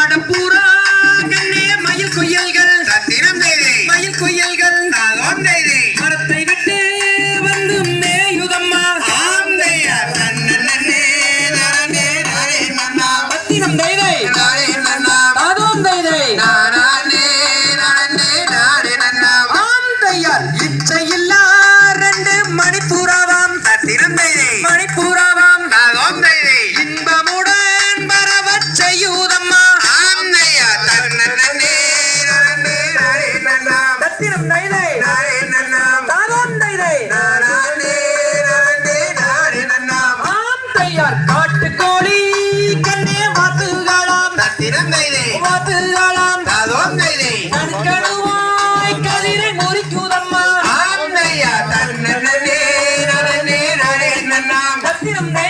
நாடு பூரா தந்திரம் தைதை தரம் தைதை ஆம் தையார் காட்டுக்கோழி கண்ணே வாத்துகளாம். தந்திரம் தைதை வாத்துகளாம். தரம் தைதை கண்கணுவாய் கதிரை முறிக்குதம்மா. ஆம் தையார் தன்னே தந்திரம் தை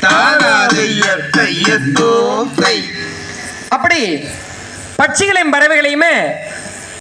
தானாது அப்படி பட்சிகளையும் பறவைகளையுமே